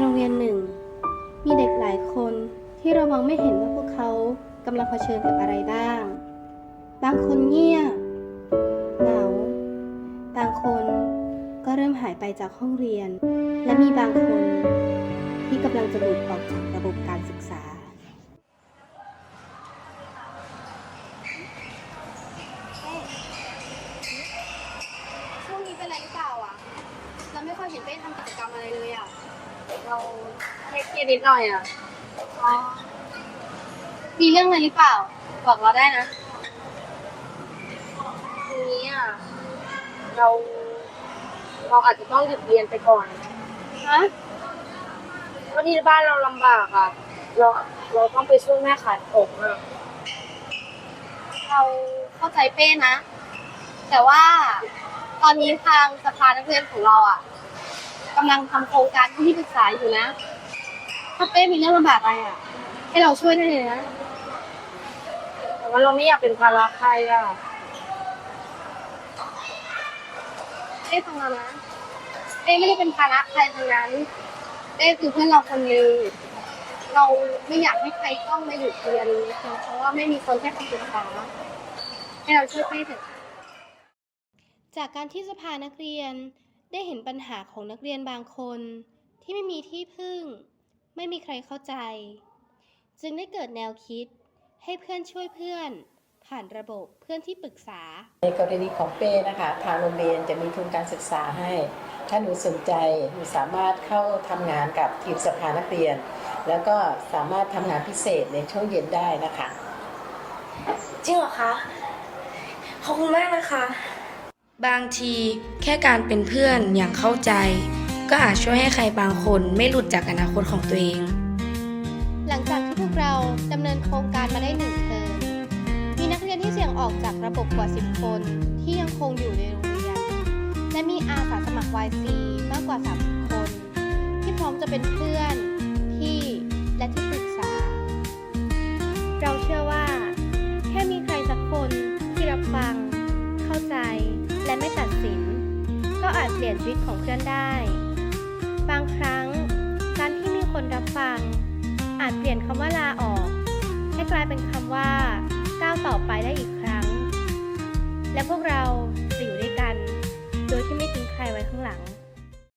โรงเรียนหนึ่ง มีเด็กหลายคนที่เรามองไม่เห็นว่าพวกเขากำลังเผชิญกับอะไรบ้าง บางคนเงียบเหงา บางคนก็เริ่มหายไปจากห้องเรียน และมีบางคนที่กำลังจะหลุดออกจากระบบการศึกษาช่วงนี้เป็นอะไรหรือเปล่าอะ เราไม่ค่อยเห็นเป้ทำกิจกรรมอะไรเลย เราเทคเกียร์นิดหน่อยอะอ๋อมีเรื่องอะไรหรือเปล่า บอกเราได้นะทีนี้อะเรา เราอาจจะต้องหยุดเรียนไปก่อนฮะเพราะที่บ้านเราลำบากอะ เราเราต้องไปช่วยแม่ขายของอะเราเข้าใจเป้นะ แต่ว่าตอนนี้ทางสภานักเรียนของเราอะกำลังทำโครงการที่ปรึกษาอยู่นะ ถ้าเป้มีเรื่องลำบากอะไรอะ ให้เราช่วยได้เลยนะ แต่ว่าเราไม่อยากเป็นภาระใครอะเป้ฟังเรานะเป้ไม่ได้เป็นภาระใครทั้งนั้นเป้คือเพื่อนเราคนหนึงเราไม่อยากให้ใครต้องมาหยุดเรียนนะคะเพราะว่าไม่มีคนให้คำปรึกษาให้เราช่วยเป้เถอะจากการที่สภานักเรียน ได้เห็นปัญหาของนักเรียนบางคนที่ไม่มีที่พึ่ง ไม่มีใครเข้าใจ จึงได้เกิดแนวคิดให้เพื่อนช่วยเพื่อน ผ่านระบบเพื่อนที่ปรึกษา ในกรณีของเป้นะคะ ทางโรงเรียนจะมีทุนการศึกษาให้ ถ้าหนูสนใจหนูสามารถเข้าทำงานกับทีมสภานักเรียน แล้วก็สามารถทำงานพิเศษในช่วงเย็นได้นะคะ จริงเหรอคะ ขอบคุณมากนะคะ บางทีแค่การเป็นเพื่อนอย่างเข้าใจ ก็อาจช่วยให้ใครบางคนไม่หลุดจากอนาคตของตัวเอง หลังจากที่พวกเราดำเนินโครงการมาได้หนึ่งเทอมมีนักเรียนที่เสี่ยงออกจากระบบกว่า 10 คนที่ยังคงอยู่ในโรงเรียน และมีอาสาสมัคร YC มากกว่า 30 คน ที่พร้อมจะเป็นเพื่อนพี่และที่ปรึกษา เราเชื่อว่า แค่มีใครสักคนที่รับฟัง และไม่ตัดสิน ก็อาจเปลี่ยนชีวิตของเพื่อนได้ บางครั้ง การที่มีคนรับฟัง อาจเปลี่ยนคำว่าลาออก ให้กลายเป็นคำว่าก้าวต่อไปได้อีกครั้ง และพวกเรา